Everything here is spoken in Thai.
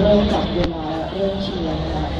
เริ่มจับเวลาเริ่มเชียร์นะคะ